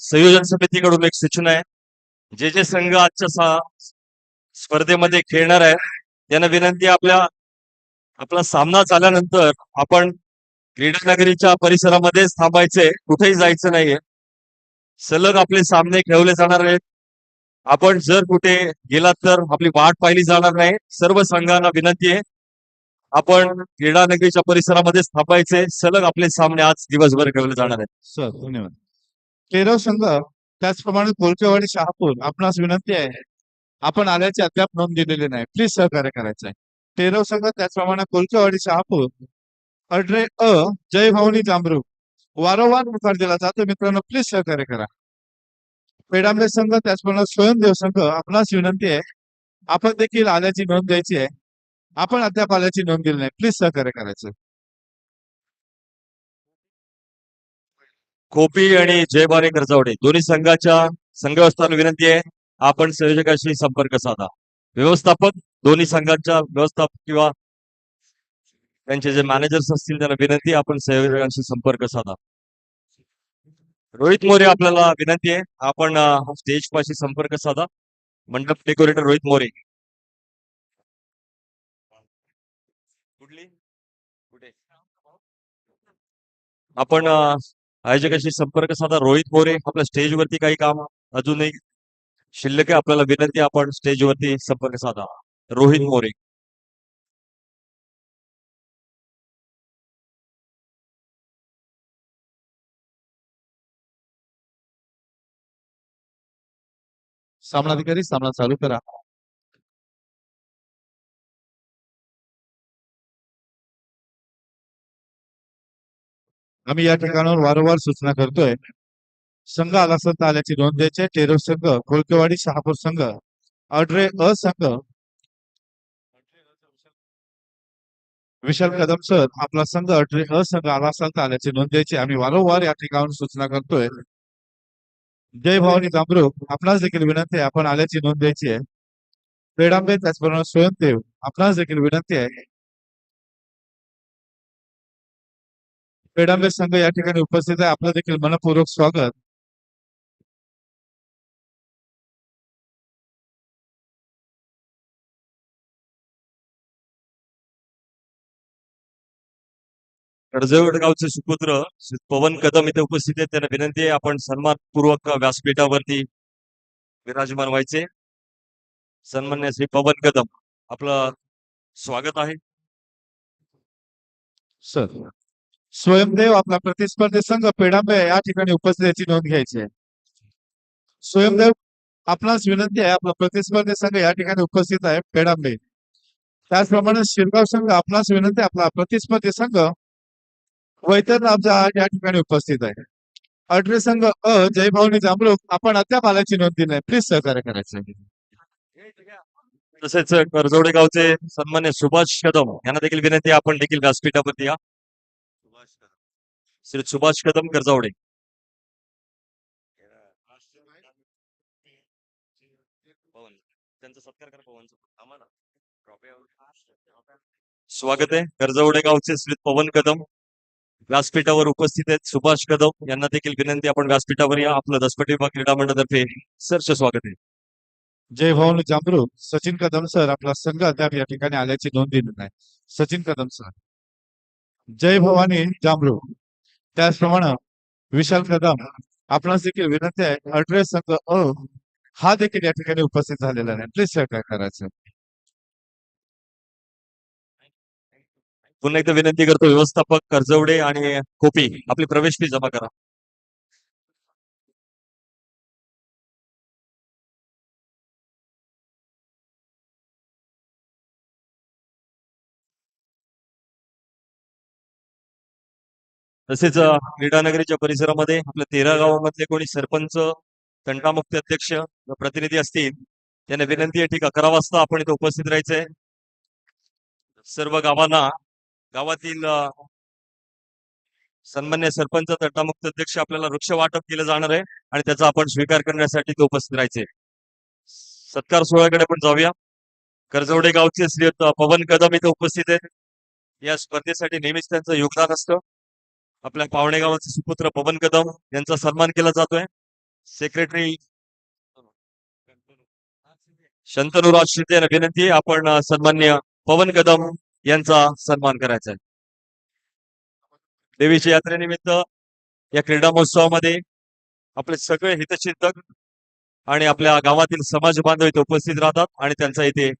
संयोजन समितीकडून एक सूचना आहे. जे जे संघ आजच्या स्पर्धेमध्ये खेळणार आहेत त्यांना विनंती आपल्या आपला सामना झाल्यानंतर आपण क्रीडा नगरीच्या परिसरामध्येच थांबायचे कुठेही जायचं नाहीये. सलग आपले सामने खेळवले जाणार आहेत. आपण जर कुठे गेलात तर आपली वाट पाहिली जाणार नाही. सर्व संघांना विनंती आहे. आपण क्रीडा नगरीच्या परिसरामध्येच थांबायचे. सलग आपले सामने आज दिवसभर खेळले जाणार आहेत. सर धन्यवाद. केरळ संघ त्याचप्रमाणे कोलकेवाडी शहापूर आपणास विनंती आहे. आपण आल्याची अद्याप नोंद दिलेली नाही. प्लीज सहकार्य करायचं आहे तेरव संघ त्याचप्रमाणे कोलकेवाडी शहापूर अड्रे अ जय भवानी जांभरूक वारंवार निकाल दिला जातो. मित्रांनो प्लीज सहकार्य करा. पेडांबे संघ त्याचप्रमाणे स्वयंदेव संघ आपणास विनंती आहे. आपण देखील आल्याची नोंद द्यायची आहे. आपण अद्याप आल्याची नोंद दिली नाही. प्लीज सहकार्य करायचं. खोपी आणि जयबारे खरचावडे दोन्ही संघाच्या संघव्यवस्थान विनंती आहे. आपण संयोजकाशी संपर्क साधा. व्यवस्थापक दोन्ही संघांच्या व्यवस्थापक किंवा त्यांचे जे मॅनेजर्स असतील त्यांना विनंती आपण संयोजकांशी संपर्क साधा. रोहित मोरे आपल्याला विनंती आहे. आपण स्टेज पाशी संपर्क साधा. मंडप डेकोरेटर रोहित मोरे. कुठली? कुठे? आपण आयोजकाशी संपर्क साधा रोहित मोरे आपल्या स्टेजवरती काही काम अजूनही शिल्लक आपल्याला विनंती आहे, आपण स्टेजवरती संपर्क साधा. रोहित मोरे. सामनाधिकारी सामना चालू करा. आम्ही या ठिकाणावर वारंवार सूचना करतोय. संघ आलासंत आल्याची नोंद द्यायची आहे. टेरो संघ कोळकेवाडी शहापूर संघ अड्रे अ संघ विशाल कदम सर आपला संघ अड्रे अ संघ आलासंत आल्याची नोंद द्यायची आम्ही वारंवार या ठिकाणावर सूचना करतोय. जय भवानी जांभरूक आपणास देखील विनंती आहे आपण आल्याची नोंद द्यायची आहे. पेडांबे त्याचप्रमाणे स्वयंदेव आपणास देखील विनंती आहे. पेडांबे संघ या ठिकाणी उपस्थित आहे. आपलं देखील मनपूर्वक स्वागत. कर्जवड गावचे सुपुत्र श्री पवन कदम इथे उपस्थित आहेत. त्यांना विनंती आहे आपण सन्मानपूर्वक व्यासपीठावरती विराजमान व्हायचे. सन्मान्य श्री पवन कदम आपलं स्वागत आहे. सर स्वयंदेव आपला प्रतिस्पर्धी संघ पेडांबे या ठिकाणी उपस्थितीची नोंद घ्यायची आहे. स्वयंदेव आपणास विनंती आहे आपला प्रतिस्पर्धी संघ या ठिकाणी उपस्थित आहे पेडांबे. त्याचप्रमाणे शिरगाव संघ आपणास विनंती आपला प्रतिस्पर्धी संघ वैतरनाथ या ठिकाणी उपस्थित आहे. अठरे संघ अ जयभावनी जांभरूक आपण अद्याप आल्याची नोंद दिली नाही. प्लीज सहकार्य करायचं तसेच कर्जवडे गावचे सन्मान्य सुभाष कदम यांना देखील विनंती आपण देखील व्यासपीठावरती या. श्री सुभाष कदम कर्जावडे पवन त्यांचा सत्कार करा पवनचा. आम्हाला स्वागत आहे. कर्जवडे गावचे श्री पवन कदम व्यासपीठावर उपस्थित आहेत. सुभाष कदम यांना देखील विनंती आपण व्यासपीठावर या आपलं दसपट विभाग क्रीडा मंडळातर्फे सरचे स्वागत आहे. जय भवानी जांभरूक सचिन कदम सर आपला संघ अद्याप या ठिकाणी आल्याची नोंद दिली नाही. सचिन कदम सर. जय भवानी जांभरूक त्याचप्रमाणे विशाल कदम आपणास देखील विनंती आहे अड्रेस संघ अ हा देखील या ठिकाणी उपस्थित झालेला नाही प्लीज सहकार्य करायचं पुन्हा एकदा विनंती करतो व्यवस्थापक कर्जवडे आणि कोपी आपली प्रवेश फी जमा करा. तसेच क्रीडानगरीच्या परिसरामध्ये आपल्या तेरा गावामधले कोणी सरपंच तंटामुक्ती अध्यक्ष व प्रतिनिधी असतील त्यांना विनंती आहे ठीक अकरा वाजता आपण इथे उपस्थित राहायचंय. सर्व गावांना गावातील सन्मान्य सरपंच तंटामुक्त अध्यक्ष आपल्याला वृक्ष वाटप केलं जाणार आहे आणि त्याचा आपण स्वीकार करण्यासाठी ते उपस्थित राहायचे सत्कार सोहळ्याकडे आपण जाऊया. कर्जवडे गावचे श्री पवन कदम इथे उपस्थित आहेत. या स्पर्धेसाठी नेहमीच त्यांचं योगदान असतं. आपल्या पावणे गावाचे सुपुत्र पवन कदम यांचा सन्मान केला जातोय. सेक्रेटरी शंतनुराज शिंदे यांना विनंती आपण सन्मान्य पवन कदम यांचा सन्मान करायचा आहे. देवीच्या यात्रेनिमित्त या क्रीडा महोत्सवामध्ये आपले सगळे हितचिंतक आणि आपल्या गावातील समाज बांधव इथे उपस्थित राहतात आणि त्यांचा इथे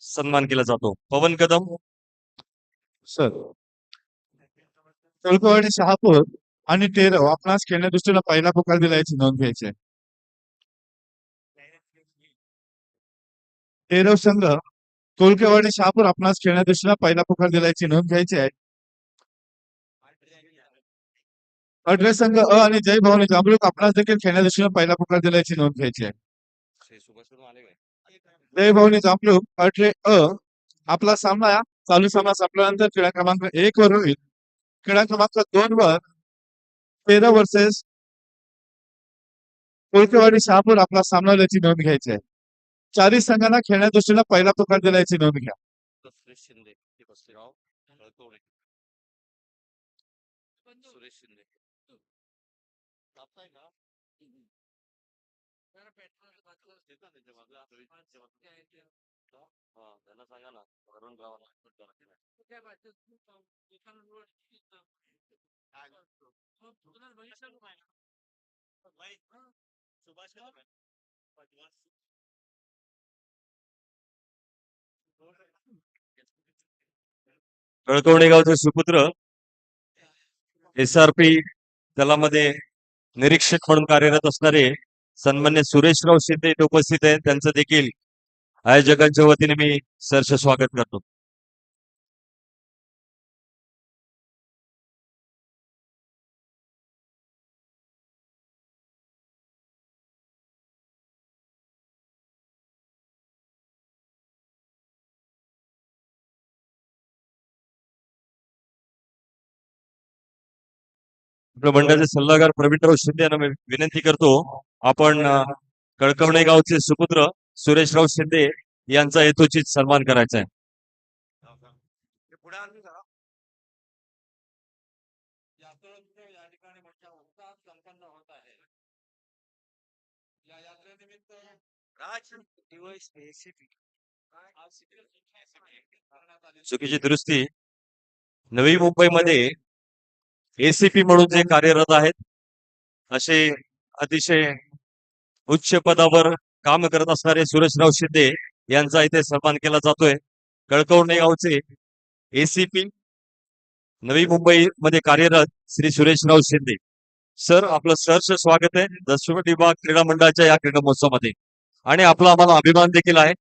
सन्मान केला जातो. पवन कदम. सर कोलकवाडी शहापूर आणि तेरव आपणास खेळण्या दृष्टीनं पहिला पुकार दिला याची नोंद घ्यायची आहे. संघ कोलकेवाडी शहापूर आपणास खेळण्या दृष्टीनं पहिला पुकार दिला याची नोंद घ्यायची आहे. अड्रे संघ अ आणि जय भवानी जांभळूक आपणास देखील खेळण्या दृष्टीने पहिला पुकार दिला याची नोंद घ्यायची आहे. जय भवानी जांभळूक अठरे अ. आपला सामना चालू सामना संपल्यानंतर क्रीडा क्रमांक एक वर होईल. क्रीडा क्रमांक दोन वर तेरा वर्सेस कोळकेवाडी शहापूर आपला सामना याची नोंद घ्यायची आहे. चारही संघांना खेळण्या दृष्टीला पहिला प्रकार दिला याची नोंद घ्या. शिंदे त्यांना सांगा ना. कळकवणे गावचे सुपुत्र एस आर पी दलामध्ये निरीक्षक म्हणून कार्यरत असणारे सन्मान्य सुरेशराव शिंदे इथे उपस्थित आहेत. त्यांचं देखील आयोजकांच्या वतीने मी सरस स्वागत करतो. मंडळाचे सल्लागार प्रवीणराव शिंदे यांना मी विनंती करतो आपण कळकवणे गावचे सुपुत्र सुरेशराव शिंदे यांचा हेतुचित सन्मान करायचा आहे. चुकीची दुरुस्ती. नवी मुंबईमध्ये एसीपी म्हणून जे कार्यरत आहेत असे अतिशय उच्च पदावर काम करत असणारे सुरेशराव शिंदे यांचा इथे सन्मान केला जातोय. कळकवणे गावचे एसीपी नवी मुंबई मध्ये कार्यरत श्री सुरेशराव शिंदे. सर आपलं सहर्ष स्वागत आहे. दक्षिण विभाग क्रीडा मंडळाच्या या क्रीडा महोत्सवामध्ये. आणि आपला आम्हाला अभिमान देखील आहे.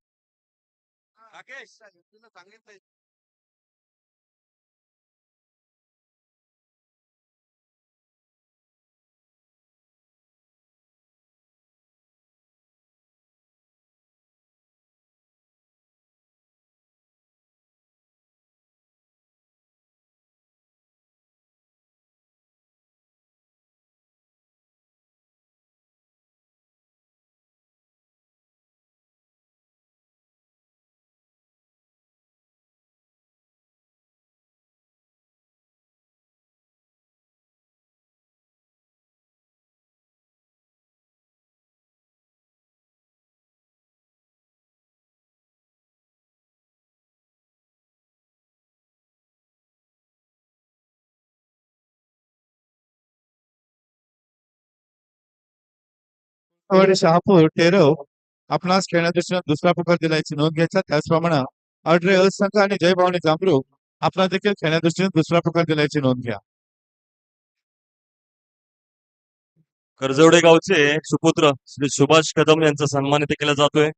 कोळकेवाडी शहापूर टेरव आपणास खेळण्या दृष्टीनं दुसरा पुकार दिला याची नोंद घ्यायचा. त्याचप्रमाणे अड्रे अ संघ आणि जय भवानी जांभळूक आपला देखील खेळण्या दृष्टीने दुसरा पुकार दिला याची नोंद घ्या. कर्जवडे गावचे सुपुत्र श्री सुभाष कदम यांचा सन्मान इथे केला जातोय.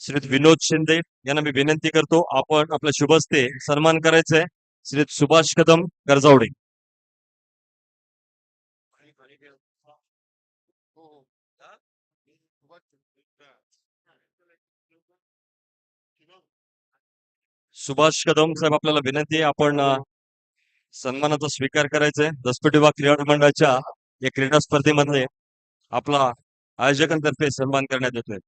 श्री विनोद शिंदे यांना मी विनंती करतो आपण आपल्या शुभस्ते सन्मान करायचा आहे श्री सुभाष कदम कर्जावडे. सुभाष कदम साहेब आपल्याला विनंती आहे आपण सन्मानाचा स्वीकार करायचा आहे दसपट विभाग क्रीडा मंडळाच्या या क्रीडा स्पर्धेमध्ये आपला आयोजकांतर्फे सन्मान करण्यात येतोय.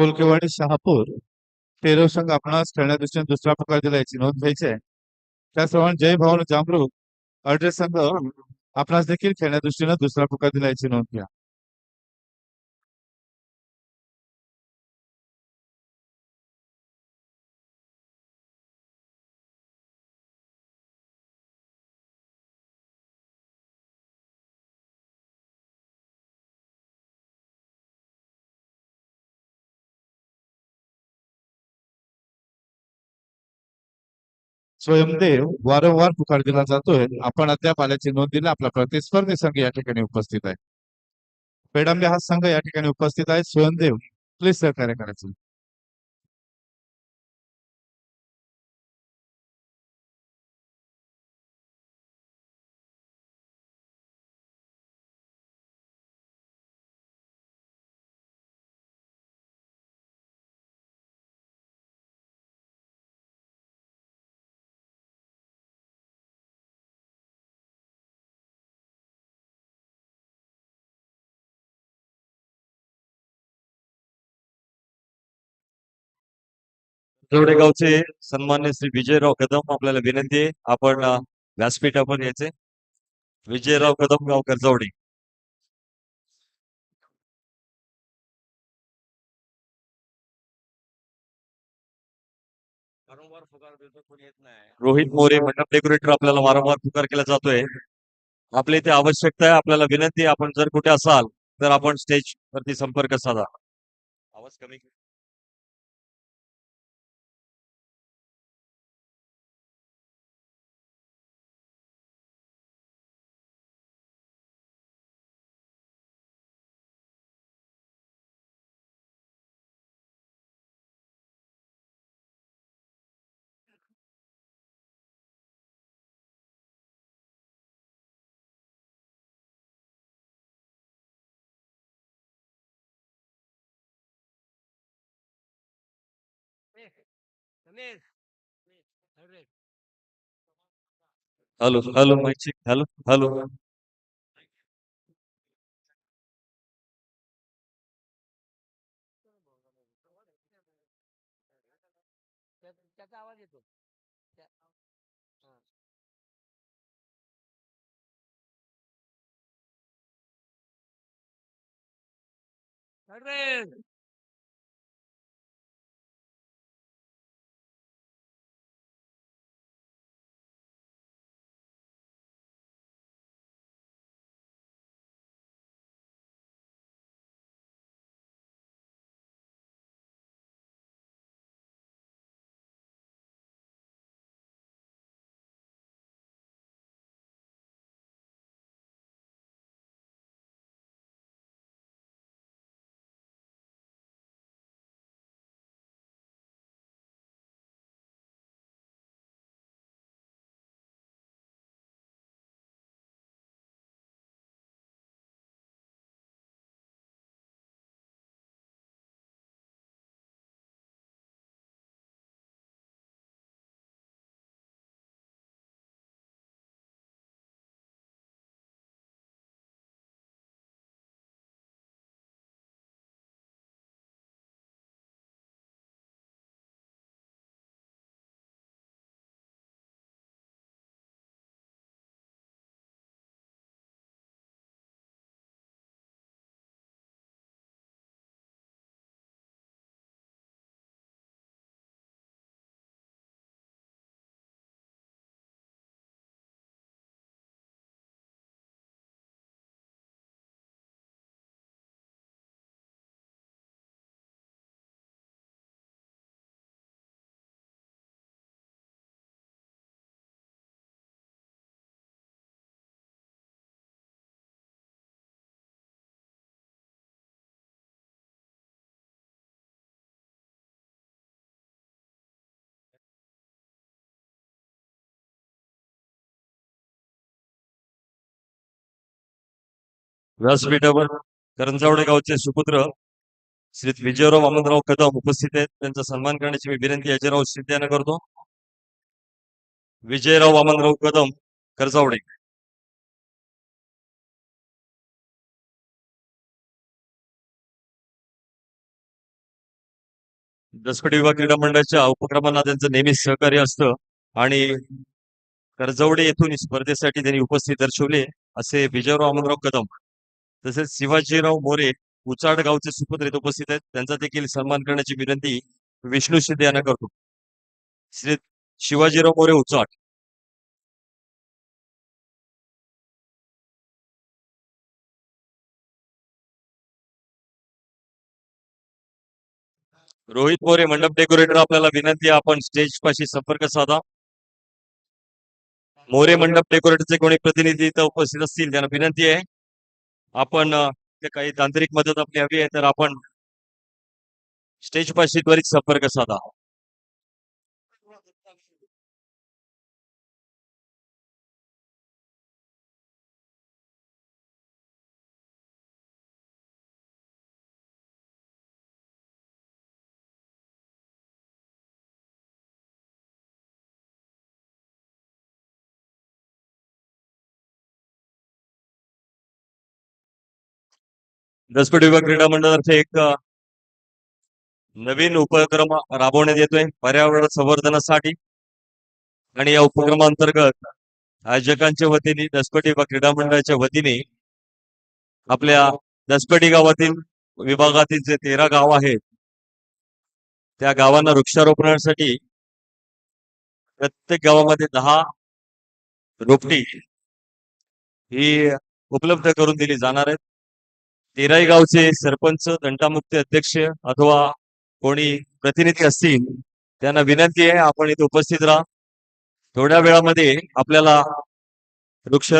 कोलकेवाडी शहापूर तेरव संघ आपणास खेळण्या दृष्टीने दुसरा प्रकार दिला याची नोंद घ्यायची आहे. त्याचप्रमाणे जय भवानी जामरूक अर्डे संघ आपणास देखील खेळण्यादृष्टीने दुसरा प्रकार दिला याची नोंद घ्या. स्वयंदेव वारंवार पुकार दिला जातोय. आपण अद्याप आल्याची नोंद दिली. आपला प्रतिस्पर्धी संघ या ठिकाणी उपस्थित आहे. पेडांबे हा संघ या ठिकाणी उपस्थित आहे. स्वयंदेव प्लीज सहकार्य करायचं जोडेगावचे सन्मान्य श्री विजयराव कदम आपल्याला विनंती आहे. आपण व्यासपीठावर यायचे. विजयराव कदम गाव कर्जवडी रोहित मोरे मंडप डेकोरेटर आपल्याला वारंवार पुकार केला जातोय. आपल्या इथे आवश्यकता आहे आपल्याला विनंती आपण जर कुठे असाल तर आपण स्टेज वरती संपर्क साधा. आवाज कमी hello hello mike hello hello त्याचा आवाज येतो. त्या- व्यासपीठावर करंजावडे गावचे सुपुत्र श्री विजयराव वामनराव कदम उपस्थित आहेत. त्यांचा सन्मान करण्याची मी विनंती अजयराव शिंदे यांना करतो. विजयराव वामनराव कदम करजावडे. दसपट विभाग क्रीडा मंडळाच्या उपक्रमांना त्यांचं नेहमी सहकार्य असतं आणि कर्जवडे येथून स्पर्धेसाठी त्यांनी उपस्थित दर्शवले असे विजयराव अमोलराव कदम. तसेच शिवाजीराव मोरे उचाड गावचे सुपुत्र उपस्थित आहेत. त्यांचा देखील सन्मान करण्याची विनंती विष्णू शिंदे यांना करतो. श्री शिवाजीराव मोरे उचाट रोहित मोरे मंडप डेकोरेटर आपल्याला विनंती आपण स्टेज पाशी संपर्क साधा. मोरे मंडप डेकोरेटरचे कोणी प्रतिनिधी इथं उपस्थित असतील त्यांना विनंती आहे. आपण काही तांत्रिक मदत आपली हवी आहे तर आपण स्टेज पाशी त्वरित संपर्क साधा. दसपट विभाग क्रीडा मंडळातर्फे एक नवीन उपक्रम राबवण्यात येतोय पर्यावरण संवर्धनासाठी. आणि या उपक्रमांतर्गत आयोजकांच्या वतीने दसपट विभाग क्रीडा मंडळाच्या वतीने आपल्या दसपटी गावातील विभागातील जे तेरा गाव आहेत त्या गावांना वृक्षारोपणासाठी प्रत्येक गावामध्ये दहा रोपटी ही उपलब्ध करून दिली जाणार आहेत. तेराई गावचे सरपंच दंडामुक्ती अध्यक्ष अथवा कोणी प्रतिनिधी असतील त्यांना विनंती आहे आपण इथे उपस्थित राहा. थोड्या वेळामध्ये आपल्याला वृक्ष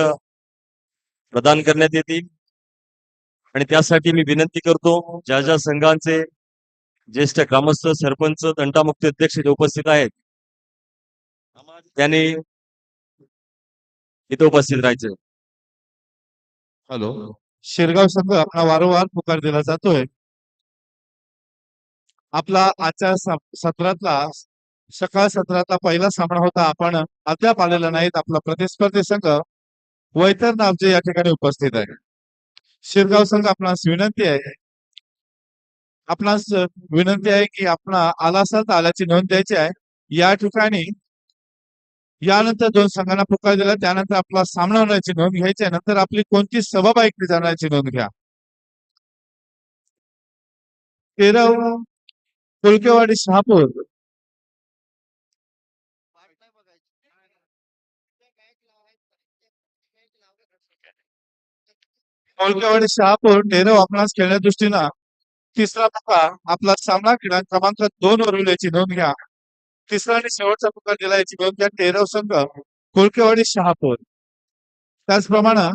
प्रदान करण्यात येतील. आणि त्यासाठी मी विनंती करतो ज्या ज्या संघांचे ज्येष्ठ ग्रामस्थ सरपंच दंडामुक्ती अध्यक्ष इथे उपस्थित आहेत त्यांनी इथे उपस्थित राहायचं. हॅलो. शिरगाव संघ आपला वारंवार पुकार दिला जातोय. आपला आजच्या सत्रातला सकाळ सत्रातला पहिला सामना होता. आपण अद्याप आलेला नाहीत. आपला प्रतिस्पर्धी संघ वैतर नावजे या ठिकाणी उपस्थित आहे. शिरगाव संघ आपणास विनंती आहे. आपणास विनंती आहे की आपण आला असाल तर आल्याची नोंद द्यायची आहे. या ठिकाणी यानंतर दोन संघांना पुकार दिला त्यानंतर आपला सामना होण्याची नोंद घ्यायची आहे. नंतर आपली कोणती सभा ऐकली जाण्याची नोंद घ्या. तेरव कुलकेवाडी शहापूर. कोलकेवाडी शहापूर तेरव आपणास खेळण्या दृष्टीनं तिसरा पुकार आपला सामना क्रीडा क्रमांक दोन वर विल्याची नोंद घ्या. तिसरा आणि शेवटचा पुकार दिला याची नोंद घ्या संघ कोळकेवाडी शहापूर. त्याचप्रमाणे